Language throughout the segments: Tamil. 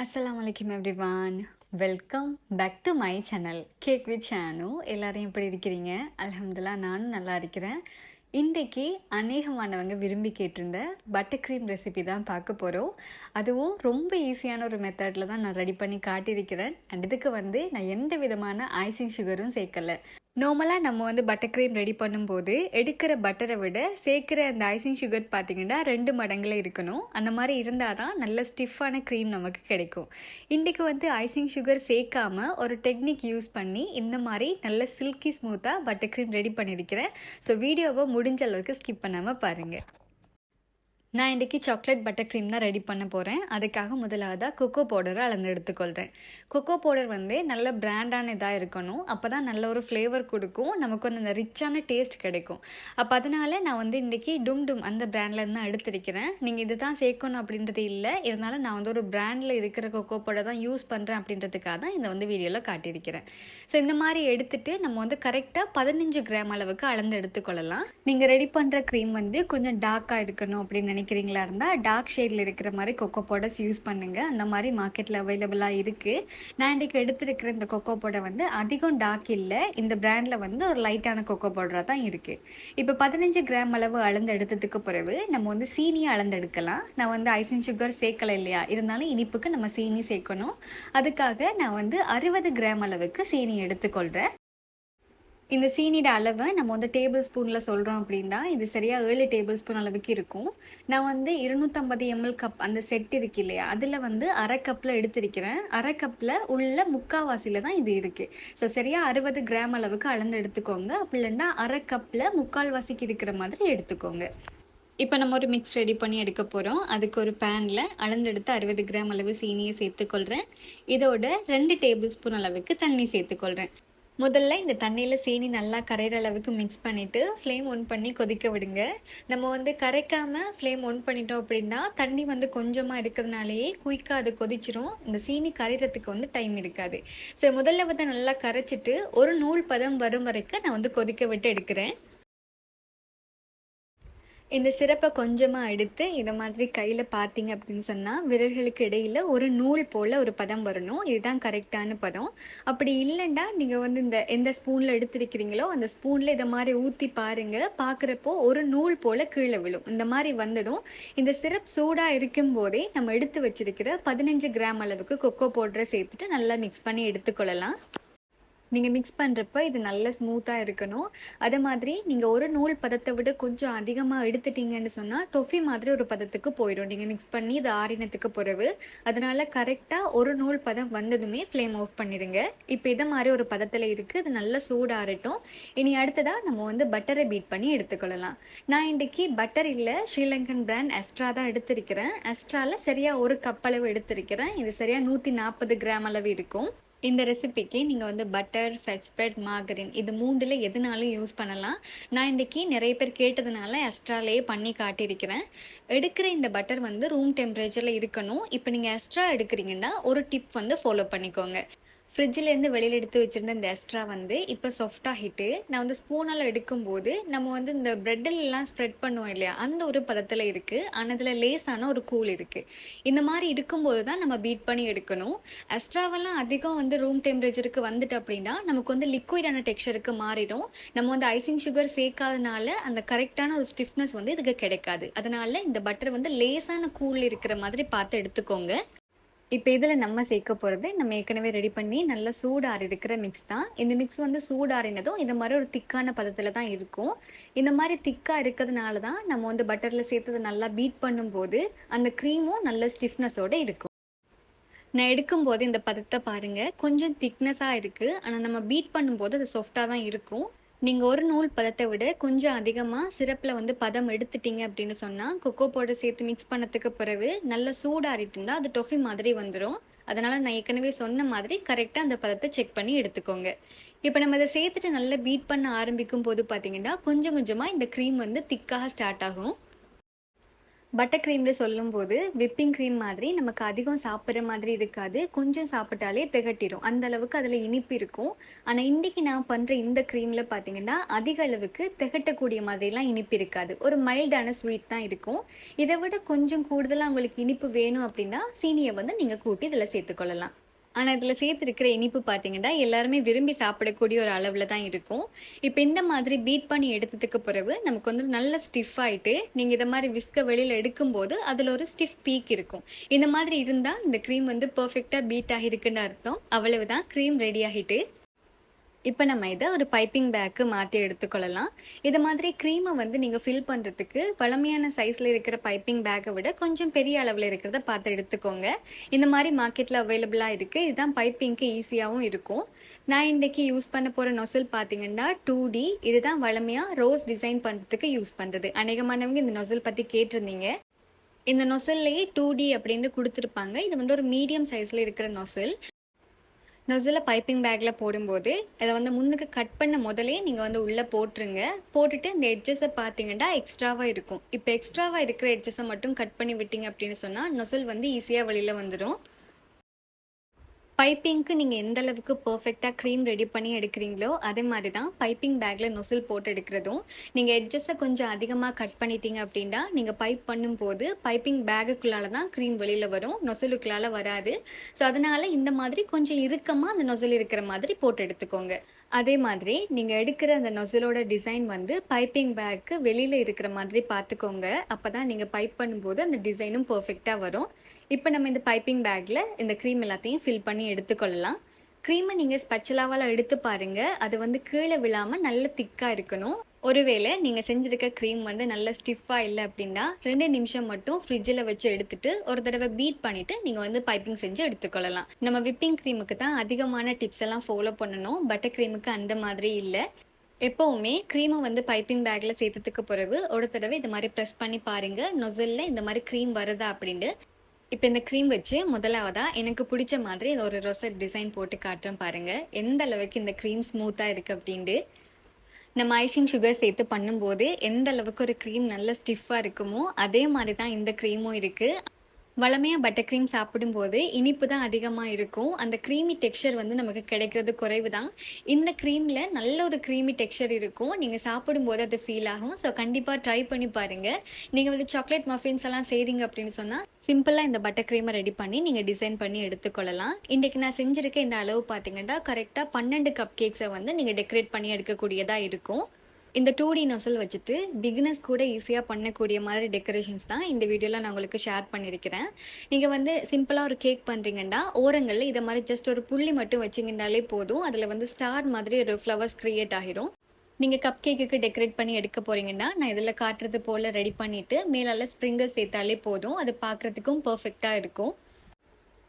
அஸ்ஸலாமு அலைக்கும் everyone welcome back to my channel cake with Chenu எல்லாரும் எப்படி இருக்கிறீங்க? அலமதுல்லா நானும் நல்லா இருக்கிறேன். இன்றைக்கி அநேகமானவங்க விரும்பி கேட்டிருந்த பட்டர் க்ரீம் ரெசிபி தான் பார்க்க போகிறோம் அதுவும் ரொம்ப ஈஸியான ஒரு மெத்தடில் தான் நான் ரெடி பண்ணி காட்டியிருக்கிறேன். அண்ட் இதுக்கு வந்து நான் எந்த விதமான ஐசிங் சுகரும் சேர்க்கலை. நார்மலாக நம்ம வந்து பட்டர் க்ரீம் ரெடி பண்ணும்போது எடுக்கிற பட்டரை விட சேர்க்குற அந்த ஐசிங் சுகர் பார்த்தீங்கன்னா ரெண்டு மடங்கில் இருக்கணும். அந்த மாதிரி இருந்தால் தான் நல்ல ஸ்டிஃபான க்ரீம் நமக்கு கிடைக்கும். இன்றைக்கு வந்து ஐசிங் சுகர் சேர்க்காமல் ஒரு டெக்னிக் யூஸ் பண்ணி இந்த மாதிரி நல்ல சில்கி ஸ்மூத்தாக பட்டர் க்ரீம் ரெடி பண்ணியிருக்கிறேன் ஸோ வீடியோவை முடிஞ்ச அளவுக்கு ஸ்கிப் பண்ணாமல் பாருங்கள் நான் இன்றைக்கி சாக்லேட் பட்டர் க்ரீம் தான் ரெடி பண்ண போகிறேன் அதுக்காக முதலாவதாக கொக்கோ பவுடரை அளந்து எடுத்துக்கொள்கிறேன் கொக்கோ பவுடர் வந்து நல்ல பிராண்டான இதாக இருக்கணும். அப்போ தான் நல்ல ஒரு ஃப்ளேவர் கொடுக்கும். நமக்கு வந்து அந்த ரிச்சான டேஸ்ட் கிடைக்கும். அப்போ அதனால் நான் வந்து இன்றைக்கி டும் டும் அந்த பிராண்ட்லேருந்து தான் எடுத்திருக்கிறேன். நீங்கள் இது தான் சேர்க்கணும் அப்படின்றது இல்லை. இருந்தாலும் நான் வந்து ஒரு பிராண்டில் இருக்கிற கொக்கோ பவுடர் தான் யூஸ் பண்ணுறேன் அப்படின்றதுக்காக தான் இதை வந்து வீடியோவில் காட்டியிருக்கிறேன். ஸோ இந்த மாதிரி எடுத்துட்டு நம்ம வந்து கரெக்டாக பதினஞ்சு கிராம் அளவுக்கு அளந்து எடுத்துக்கொள்ளலாம். நீங்கள் ரெடி பண்ணுற க்ரீம் வந்து கொஞ்சம் டார்க்காக இருக்கணும் அப்படின்னு நினைக்கிறீங்களா இருந்தால் டார்க் ஷேடில் இருக்கிற மாதிரி கொக்கோ பவுடர்ஸ் யூஸ் பண்ணுங்கள் அந்த மாதிரி மார்க்கெட்டில் அவைலபிளாக இருக்குது நான் இன்றைக்கி எடுத்துருக்கிற இந்த கொக்கோ பவுடர் வந்து அதிகம் டார்க் இல்லை. இந்த பிராண்டில் வந்து ஒரு லைட்டான கொக்கோ பவுடராக தான் இருக்குது இப்போ பதினஞ்சு கிராம் அளவு அளந்து எடுத்ததுக்கு பிறகு நம்ம வந்து சீனியை அளந்து எடுக்கலாம் நான் வந்து ஐசன் சுகர் சேர்க்கலை இல்லையா? இருந்தாலும் இனிப்புக்கு நம்ம சீனி சேர்க்கணும். அதுக்காக நான் வந்து அறுபது கிராம் அளவுக்கு சீனி எடுத்துக்கொள்கிறேன் இந்த சீனியோட அளவை நம்ம வந்து டேபிள் ஸ்பூனில் சொல்கிறோம் அப்படின்னா இது சரியாக ஏழு டேபிள் ஸ்பூன் அளவுக்கு இருக்கும். நான் வந்து இருநூற்றம்பது எம்எல் கப் அந்த செட் இருக்கு இல்லையா அதில் வந்து அரை கப்பில் எடுத்திருக்கிறேன். அரை கப்பில் உள்ள முக்கால்வாசியில் தான் இது இருக்குது ஸோ சரியாக அறுபது கிராம் அளவுக்கு அளந்து எடுத்துக்கோங்க. அப்படி இல்லைன்னா அரை கப்பில் முக்கால்வாசிக்கு இருக்கிற மாதிரி எடுத்துக்கோங்க. இப்போ நம்ம ஒரு மிக்ஸ் ரெடி பண்ணி எடுக்க போகிறோம் அதுக்கு ஒரு பேனில் அளந்தெடுத்து அறுபது கிராம் அளவு சீனியை சேர்த்துக்கொள்கிறேன் இதோட ரெண்டு டேபிள் ஸ்பூன் அளவுக்கு தண்ணி சேர்த்துக்கொள்கிறேன் முதல்ல இந்த தண்ணியில் சீனி நல்லா கரையிற அளவுக்கு மிக்ஸ் பண்ணிவிட்டு ஃப்ளேம் ஒன் பண்ணி கொதிக்க விடுங்க. நம்ம வந்து கரைக்காமல் ஃப்ளேம் ஒன் பண்ணிட்டோம் அப்படின்னா தண்ணி வந்து கொஞ்சமாக இருக்கிறதுனாலேயே குயிக்காக அது கொதிச்சிரும். இந்த சீனி கரைகிறதுக்கு வந்து டைம் இருக்காது. ஸோ முதல்ல வந்து நல்லா கரைச்சிட்டு ஒரு நூல் பதம் வரும் வரைக்கும் நான் வந்து கொதிக்க விட்டு எடுக்கிறேன். இந்த சிறப்பை கொஞ்சமாக எடுத்து இதை மாதிரி கையில் பார்த்தீங்க அப்படின்னு சொன்னால் விரல்களுக்கு இடையில் ஒரு நூல் போல் ஒரு பதம் வரணும். இதுதான் கரெக்டான பதம். அப்படி இல்லைண்டா நீங்கள் வந்து இந்த எந்த ஸ்பூனில் எடுத்துருக்கிறீங்களோ அந்த ஸ்பூனில் இதை மாதிரி ஊற்றி பாருங்கள் பார்க்குறப்போ ஒரு நூல் போல் கீழே விழும். இந்த மாதிரி வந்ததும் இந்த சிரப் சூடாக இருக்கும் போதே நம்ம எடுத்து வச்சிருக்கிற பதினஞ்சு கிராம் அளவுக்கு கொக்கோ பவுடரை சேர்த்துட்டு நல்லா மிக்ஸ் பண்ணி எடுத்துக்கொள்ளலாம். நீங்கள் மிக்ஸ் பண்ணுறப்ப இது நல்ல ஸ்மூத்தாக இருக்கணும். அதே மாதிரி நீங்கள் ஒரு நூல் பதத்தை விட கொஞ்சம் அதிகமாக எடுத்துட்டீங்கன்னு சொன்னால் டொஃபி மாதிரி ஒரு பதத்துக்கு போயிடும். நீங்கள் மிக்ஸ் பண்ணி இது ஆறினத்துக்கு பிறகு அதனால் கரெக்டாக ஒரு நூல் பதம் வந்ததுமே ஃப்ளேம் ஆஃப் பண்ணிடுங்க. இப்போ இதை மாதிரி ஒரு பதத்தில் இருக்குது இது நல்லா சூடாகட்டும் இனி அடுத்ததாக நம்ம வந்து பட்டரை பீட் பண்ணி எடுத்துக்கொள்ளலாம். நான் இன்றைக்கி பட்டர் இல்லை ஸ்ரீலங்கன் பிராண்ட் அஸ்ட்ரா தான் எடுத்திருக்கிறேன். அஸ்ட்ராவில் சரியாக ஒரு கப் அளவு எடுத்திருக்கிறேன். இது சரியாக நூற்றி நாற்பது கிராம் அளவு இருக்கும். இந்த ரெசிபிக்கு நீங்கள் வந்து பட்டர் ஃபெட் ஸ்ப்ரெட் மார்கரின் இது மூண்டில் எதுனாலும் யூஸ் பண்ணலாம். நான் இன்றைக்கி நிறைய பேர் கேட்டதுனால எக்ஸ்ட்ராலேயே பண்ணி காட்டியிருக்கிறேன். எடுக்கிற இந்த பட்டர் வந்து ரூம் டெம்பரேச்சரில் இருக்கணும். இப்போ நீங்கள் எக்ஸ்ட்ரா எடுக்கிறீங்கன்னா ஒரு டிப் வந்து ஃபாலோ பண்ணிக்கோங்க. ஃப்ரிட்ஜிலேருந்து வெளியில் எடுத்து வச்சுருந்த இந்த எக்ஸ்ட்ரா வந்து இப்போ சாஃப்டாகிட்டு நான் வந்து ஸ்பூனால் எடுக்கும்போது நம்ம வந்து இந்த ப்ரெட்டிலெலாம் ஸ்ப்ரெட் பண்ணுவோம் இல்லையா? அந்த ஒரு பதத்தில் இருக்குது ஆனால் அதில் லேஸான ஒரு கூல் இருக்குது இந்த மாதிரி இருக்கும்போது தான் நம்ம பீட் பண்ணி எடுக்கணும். எக்ஸ்ட்ராவெல்லாம் அதிகம் வந்து ரூம் டெம்பரேச்சருக்கு வந்துட்டு அப்படின்னா நமக்கு வந்து லிக்விடான டெக்ஸ்சருக்கு மாறிடும். நம்ம வந்து ஐசிங் சுகர் சேர்க்காதனால அந்த கரெக்டான ஒரு ஸ்டிஃப்னஸ் வந்து இதுக்கு கிடைக்காது. அதனால இந்த பட்டர் வந்து லேஸான கூல் இருக்கிற மாதிரி பார்த்து எடுத்துக்கோங்க. இப்போ இதில் நம்ம சேர்க்க போகிறது நம்ம ஏற்கனவே ரெடி பண்ணி நல்லா சூடாறி இருக்கிற மிக்ஸ் தான். இந்த மிக்ஸ் வந்து சூடாறினதும் இந்த மாதிரி ஒரு திக்கான பதத்தில் தான் இருக்கும். இந்த மாதிரி திக்காக இருக்கிறதுனால தான் நம்ம வந்து பட்டரில் சேர்த்ததை நல்லா பீட் பண்ணும்போது அந்த க்ரீமும் நல்ல ஸ்டிஃப்னஸோடு இருக்கும். நான் எடுக்கும்போது இந்த பதத்தை பாருங்கள் கொஞ்சம் திக்னஸாக இருக்குது ஆனால் நம்ம பீட் பண்ணும்போது அது சாஃப்டாக தான் இருக்கும். நீங்கள் ஒரு நூல் பதத்தை விட கொஞ்சம் அதிகமாக சிரப்பில் வந்து பதம் எடுத்துட்டீங்க அப்படின்னு சொன்னால் கொக்கோ பவுடர் சேர்த்து மிக்ஸ் பண்ணதுக்கு பிறகு நல்ல சூடாறிட்டுனா அது டொஃபி மாதிரி வந்துடும் அதனால் நான் ஏற்கனவே சொன்ன மாதிரி கரெக்டாக அந்த பதத்தை செக் பண்ணி எடுத்துக்கோங்க. இப்போ நம்ம அதை சேர்த்துட்டு நல்லா பீட் பண்ண ஆரம்பிக்கும் போது பார்த்தீங்கன்னா கொஞ்சம் கொஞ்சமாக இந்த க்ரீம் வந்து திக்காக ஸ்டார்ட் ஆகும். பட்டர் க்ரீம்னு சொல்லும்போது விப்பிங் க்ரீம் மாதிரி நமக்கு அதிகம் சாப்பிட்ற மாதிரி இருக்காது. கொஞ்சம் சாப்பிட்டாலே திகட்டிடும் அந்த அளவுக்கு அதில் இனிப்பு இருக்கும். ஆனால் இன்றைக்கி நான் பண்ணுற இந்த க்ரீமில் பார்த்தீங்கன்னா அதிக அளவுக்கு திகட்டக்கூடிய மாதிரிலாம் இனிப்பு இருக்காது. ஒரு மைல்டான ஸ்வீட் தான் இருக்கும். இதை விட கொஞ்சம் கூடுதலாக உங்களுக்கு இனிப்பு வேணும் அப்படின்னா சீனியை வந்து நீங்கள் கூட்டி இதில் சேர்த்துக்கொள்ளலாம். ஆனால் இதில் சேர்த்துருக்கிற இனிப்பு பார்த்தீங்கன்னா எல்லாருமே விரும்பி சாப்பிடக்கூடிய ஒரு அளவில் தான் இருக்கும். இப்போ இந்த மாதிரி பீட் பண்ணி எடுத்ததுக்கு பிறகு நமக்கு வந்து நல்ல ஸ்டிஃப் ஆகிட்டு நீங்கள் இதை மாதிரி விஸ்க வெளியில் எடுக்கும்போது அதில் ஒரு ஸ்டிஃப் பீக் இருக்கும். இந்த மாதிரி இருந்தால் இந்த க்ரீம் வந்து பர்ஃபெக்டாக பீட் ஆகிருக்குன்னு அர்த்தம். அவ்வளவுதான் க்ரீம் ரெடி ஆகிட்டு இப்போ நம்ம இதை ஒரு பைப்பிங் பேக்கு மாற்றி எடுத்துக்கொள்ளலாம். இது மாதிரி க்ரீமை வந்து நீங்கள் ஃபில் பண்ணுறதுக்கு பழமையான சைஸில் இருக்கிற பைப்பிங் பேக்கை விட கொஞ்சம் பெரிய அளவில் இருக்கிறத பார்த்து எடுத்துக்கோங்க. இந்த மாதிரி மார்க்கெட்டில் அவைலபிளாக இருக்குது இதுதான் பைப்பிங்க்கு ஈஸியாகவும் இருக்கும். நான் இன்றைக்கி யூஸ் பண்ண போகிற நொசில் பார்த்தீங்கன்னா டூ டி இதுதான் வளமையாக ரோஸ் டிசைன் பண்ணுறதுக்கு யூஸ் பண்ணுறது அநேகமானவங்க இந்த நொசில் பற்றி கேட்டிருந்தீங்க. இந்த நொசல்லையே டூ டி அப்படின்னு கொடுத்துருப்பாங்க. இது வந்து ஒரு மீடியம் சைஸில் இருக்கிற நொசல் நொசில் பைப்பிங் பேக்கில் போடும்போது அதை வந்து முன்னுக்கு கட் பண்ண முதலே நீங்கள் வந்து உள்ளே போட்டுருங்க. போட்டுட்டு இந்த எட்ஜஸை பார்த்தீங்கன்னா எக்ஸ்ட்ராவாக இருக்கும். இப்போ எக்ஸ்ட்ராவாக இருக்கிற எட்ஜஸை மட்டும் கட் பண்ணி விட்டீங்க அப்படின்னு சொன்னால் நொசல் வந்து ஈஸியாக வெளியில் வந்துடும் பைப்பிங்க்கு நீங்கள் எந்த அளவுக்கு பர்ஃபெக்டாக க்ரீம் ரெடி பண்ணி எடுக்கிறீங்களோ அதே மாதிரி தான் பைப்பிங் பேக்கில் நொசில் போட்டு எடுக்கிறதும். நீங்கள் எட்ஜஸை கொஞ்சம் அதிகமாக கட் பண்ணிட்டீங்க அப்படின்னா நீங்கள் பைப் பண்ணும்போது பைப்பிங் பேகுக்குள்ளால தான் க்ரீம் வெளியில் வரும். நொசிலுக்குள்ளால வராது. ஸோ அதனால் இந்த மாதிரி கொஞ்சம் இறுக்கமாக அந்த நொசில் இருக்கிற மாதிரி போட்டு எடுத்துக்கோங்க. அதே மாதிரி நீங்கள் எடுக்கிற அந்த நொசிலோட டிசைன் வந்து பைப்பிங் பேக்கு வெளியில் இருக்கிற மாதிரி பார்த்துக்கோங்க. அப்போ தான் நீங்கள் பைப் பண்ணும்போது அந்த டிசைனும் பர்ஃபெக்டாக வரும். இப்போ நம்ம இந்த பைப்பிங் பேக்கில் இந்த க்ரீம் எல்லாத்தையும் ஃபில் பண்ணி எடுத்துக்கொள்ளலாம். க்ரீமை நீங்கள் ஸ்பெச்சலாவால் எடுத்து பாருங்கள் அது வந்து கீழே விழாமல் நல்ல திக்காக இருக்கணும். ஒருவேளை நீங்கள் செஞ்சுருக்க க்ரீம் வந்து நல்ல ஸ்டிஃபாக இல்லை அப்படின்னா ரெண்டு நிமிஷம் மட்டும் ஃப்ரிட்ஜில் வச்சு எடுத்துட்டு ஒரு தடவை பீட் பண்ணிவிட்டு நீங்கள் வந்து பைப்பிங் செஞ்சு எடுத்துக்கொள்ளலாம். நம்ம விப்பிங் க்ரீமுக்கு தான் அதிகமான டிப்ஸ் எல்லாம் ஃபாலோ பண்ணணும். பட்டர் க்ரீமுக்கு அந்த மாதிரி இல்லை. எப்போவுமே க்ரீமை வந்து பைப்பிங் பேக்கில் சேர்த்ததுக்கு பிறகு ஒரு தடவை இது மாதிரி ப்ரெஸ் பண்ணி பாருங்கள் நொசலில் இந்த மாதிரி க்ரீம் வருதா அப்படின்ட்டு இப்போ இந்த க்ரீம் வச்சு முதலாவதாக எனக்கு பிடிச்ச மாதிரி இது ஒரு ரொசட் டிசைன் போட்டு காட்டுறேன் பாருங்கள் எந்த அளவுக்கு இந்த க்ரீம் ஸ்மூத்தாக இருக்குது அப்படின்ட்டு. நம்ம ஐஷிங் சுகர் சேர்த்து பண்ணும்போது எந்த அளவுக்கு ஒரு க்ரீம் நல்ல ஸ்டிஃபாக இருக்குமோ அதே மாதிரி தான் இந்த க்ரீமும் இருக்குது வளமையாக பட்டர் க்ரீம் சாப்பிடும்போது இனிப்பு தான் அதிகமாக இருக்கும். அந்த க்ரீமி டெக்ஸ்சர் வந்து நமக்கு கிடைக்கிறது குறைவு தான் இந்த க்ரீமில் நல்ல ஒரு க்ரீமி டெக்ஸ்சர் இருக்கும். நீங்கள் சாப்பிடும்போது அது ஃபீல் ஆகும். ஸோ கண்டிப்பாக ட்ரை பண்ணி பாருங்கள் நீங்கள் வந்து சாக்லேட் மஃபின்ஸ் எல்லாம் செய்கிறீங்க அப்படின்னு சொன்னால் சிம்பிளாக இந்த பட்டர் க்ரீமை ரெடி பண்ணி நீங்கள் டிசைன் பண்ணி எடுத்துக்கொள்ளலாம் இன்றைக்கி நான் செஞ்சுருக்க இந்த அளவு பார்த்தீங்கன்னா கரெக்டாக பன்னெண்டு கப் கேக்ஸை வந்து நீங்கள் டெக்கரேட் பண்ணி எடுக்கக்கூடியதாக இருக்கும். இந்த டூ டி நொசல் வச்சுட்டு பிகினர்ஸ் கூட ஈஸியாக பண்ணக்கூடிய மாதிரி டெக்கரேஷன்ஸ் தான் இந்த வீடியோவில் நான் உங்களுக்கு ஷேர் பண்ணியிருக்கிறேன் நீங்கள் வந்து சிம்பிளாக ஒரு கேக் பண்ணுறீங்கன்னா ஓரங்களில் இதை மாதிரி ஜஸ்ட் ஒரு புள்ளி மட்டும் வச்சிங்கனாலே போதும். அதில் வந்து ஸ்டார் மாதிரி ஒரு ஃப்ளவர்ஸ் க்ரியேட் ஆகிரும். நீங்கள் கப் கேக்குக்கு டெக்கரேட் பண்ணி எடுக்க போகிறீங்கன்னா நான் இதில் காட்டுறது போல் ரெடி பண்ணிவிட்டு மேலால் ஸ்ப்ரிங்கர் சேர்த்தாலே போதும். அது பார்க்குறதுக்கும் பர்ஃபெக்டாக இருக்கும்.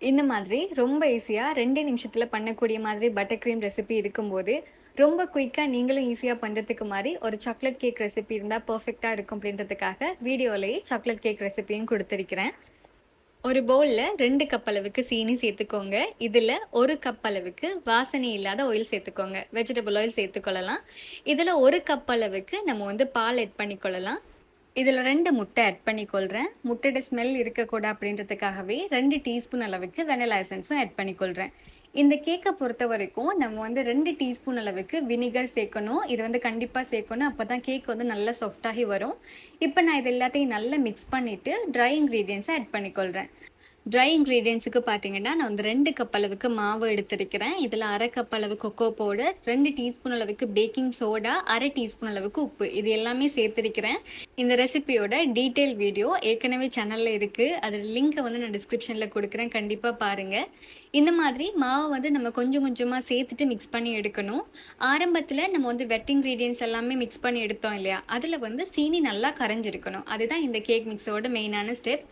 இந்த மாதிரி ரொம்ப ஈஸியாக ரெண்டு நிமிஷத்தில் பண்ணக்கூடிய மாதிரி பட்டர் க்ரீம் ரெசிபி இருக்கும்போது ரொம்ப குயிக்காக நீங்களும் ஈஸியாக பண்ணுறதுக்கு மாதிரி ஒரு சாக்லேட் கேக் ரெசிபி இருந்தால் பர்ஃபெக்டாக இருக்கும் அப்படின்றதுக்காக வீடியோலேயே சாக்லேட் கேக் ரெசிபியும் கொடுத்துருக்கிறேன். ஒரு பவுலில் ரெண்டு கப் அளவுக்கு சீனி சேர்த்துக்கோங்க. இதில் ஒரு கப் அளவுக்கு வாசனை இல்லாத ஆயில் சேர்த்துக்கோங்க. வெஜிடபிள் ஆயில் சேர்த்துக்கொள்ளலாம் இதில் ஒரு கப் அளவுக்கு நம்ம வந்து பால் ஆட் பண்ணிக்கொள்ளலாம் இதில் ரெண்டு முட்டை ஆட் பண்ணிக்கொள்கிறேன் முட்டையோட ஸ்மெல் இருக்கக்கூடாது அப்படின்றதுக்காகவே ரெண்டு டீஸ்பூன் அளவுக்கு வெனிலா எசன்ஸும் ஆட் பண்ணிக்கொள்கிறேன் இந்த கேக்கை பொறுத்த வரைக்கும் நம்ம வந்து ரெண்டு டீஸ்பூன் அளவுக்கு வினிகர் சேர்க்கணும். இது வந்து கண்டிப்பாக சேர்க்கணும். அப்போ தான் கேக் வந்து நல்லா சாஃப்டாகி வரும். இப்போ நான் இது எல்லாத்தையும் நல்லா மிக்ஸ் பண்ணிவிட்டு ட்ரை இன்க்ரீடியன்ஸை ஆட் பண்ணிக்கொள்கிறேன் ட்ரை இன்க்ரீடியன்ஸுக்கு பார்த்தீங்கன்னா நான் வந்து ரெண்டு கப் அளவுக்கு மாவு எடுத்திருக்கிறேன். இதில் அரை கப் அளவு கொக்கோ பவுடர் ரெண்டு டீஸ்பூன் அளவுக்கு பேக்கிங் சோடா அரை டீஸ்பூன் அளவுக்கு உப்பு. இது எல்லாமே சேர்த்துருக்கிறேன். இந்த ரெசிபியோட டீட்டெயில் வீடியோ ஏற்கனவே சேனலில் இருக்குது அதோட லிங்க்கை வந்து நான் டிஸ்கிரிப்ஷனில் கொடுக்குறேன். கண்டிப்பாக பாருங்கள் இந்த மாதிரி மாவை வந்து நம்ம கொஞ்சம் கொஞ்சமாக சேர்த்துட்டு மிக்ஸ் பண்ணி எடுக்கணும். ஆரம்பத்தில் நம்ம வந்து வெட் இன்க்ரீடியன்ஸ் எல்லாமே மிக்ஸ் பண்ணி எடுத்தோம் இல்லையா? அதில் வந்து சீனி நல்லா கரைஞ்சிருக்கணும். அதுதான் இந்த கேக் மிக்ஸோட மெயினான ஸ்டெப்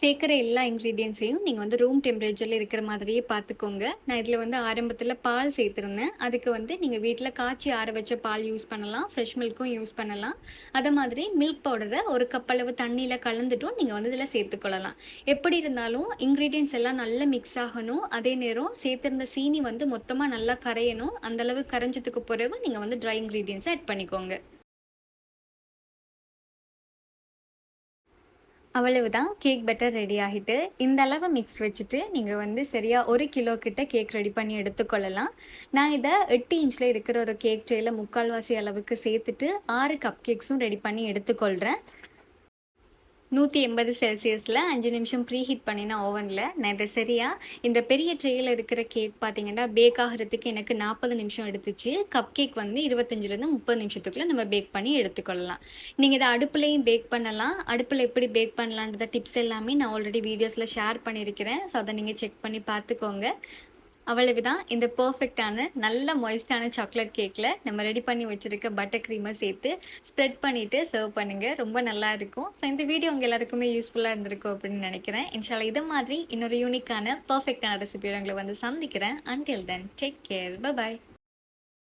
சேர்க்குற எல்லா இன்க்ரீடியன்ஸையும் நீங்கள் வந்து ரூம் டெம்பரேச்சரில் இருக்கிற மாதிரியே பார்த்துக்கோங்க. நான் இதில் வந்து ஆரம்பத்தில் பால் சேர்த்துருந்தேன். அதுக்கு வந்து நீங்கள் வீட்டில் காய்ச்சி ஆற வச்ச பால் யூஸ் பண்ணலாம். ஃப்ரெஷ் மில்க்கும் யூஸ் பண்ணலாம். அதே மாதிரி மில்க் பவுடரை ஒரு கப் அளவு தண்ணியில் கலந்துட்டும் நீங்கள் வந்து இதில் சேர்த்துக்கொள்ளலாம். எப்படி இருந்தாலும் இன்க்ரீடியன்ஸ் எல்லாம் நல்லா மிக்ஸ் ஆகணும். அதே நேரம் சேர்த்துருந்த சீனி வந்து மொத்தமாக நல்லா கரையணும். அந்தளவு கரைஞ்சதுக்கு பிறகு நீங்கள் வந்து ட்ரை இன்க்ரீடியன்ஸை ஆட் பண்ணிக்கோங்க. அவ்வளவுதான். கேக் பெட்டர் ரெடி ஆகிட்டு இந்த அளவு மிக்ஸ் வச்சுட்டு நீங்கள் வந்து சரியாக ஒரு கிலோ கிட்ட கேக் ரெடி பண்ணி எடுத்துக்கொள்ளலாம். நான் இதை எட்டு இன்ச்சில் இருக்கிற ஒரு கேக் ட்ரேயில் முக்கால்வாசி அளவுக்கு சேர்த்துட்டு ஆறு கப் கேக்ஸும் ரெடி பண்ணி எடுத்துக்கொள்கிறேன் நூற்றி எண்பது செல்சியஸில் அஞ்சு நிமிஷம் ப்ரீ ஹீட் பண்ணின ஓவனில் நான் இதை சரியாக இந்த பெரிய ட்ரேயில் இருக்கிற கேக் பார்த்தீங்கன்னா பேக் ஆகிறதுக்கு எனக்கு நாற்பது நிமிஷம் எடுத்துச்சு. கப் கேக் வந்து இருபத்தஞ்சிலேருந்து முப்பது நிமிஷத்துக்குள்ளே நம்ம பேக் பண்ணி எடுத்துக்கொள்ளலாம். நீங்கள் இதை அடுப்புலையும் பேக் பண்ணலாம். அடுப்பில் எப்படி பேக் பண்ணலான்றத டிப்ஸ் எல்லாமே நான் ஆல்ரெடி வீடியோஸில் ஷேர் பண்ணியிருக்கிறேன். ஸோ அதை நீங்கள் செக் பண்ணி பார்த்துக்கோங்க. அவ்வளவுதான். இந்த பர்ஃபெக்டான நல்ல மொய்ஸ்டான சாக்லேட் கேக்கில் நம்ம ரெடி பண்ணி வச்சுருக்க பட்டர் க்ரீமை சேர்த்து ஸ்ப்ரெட் பண்ணிவிட்டு சர்வ் பண்ணுங்கள் ரொம்ப நல்லா இருக்கும். ஸோ இந்த வீடியோ உங்கள் எல்லாருக்குமே யூஸ்ஃபுல்லாக இருந்திருக்கும் அப்படின்னு நினைக்கிறேன். இன்ஷால இதை மாதிரி இன்னொரு யூனிக்கான பர்ஃபெக்டான ரெசிபியோட உங்களை வந்து சந்திக்கிறேன். Until then take care bye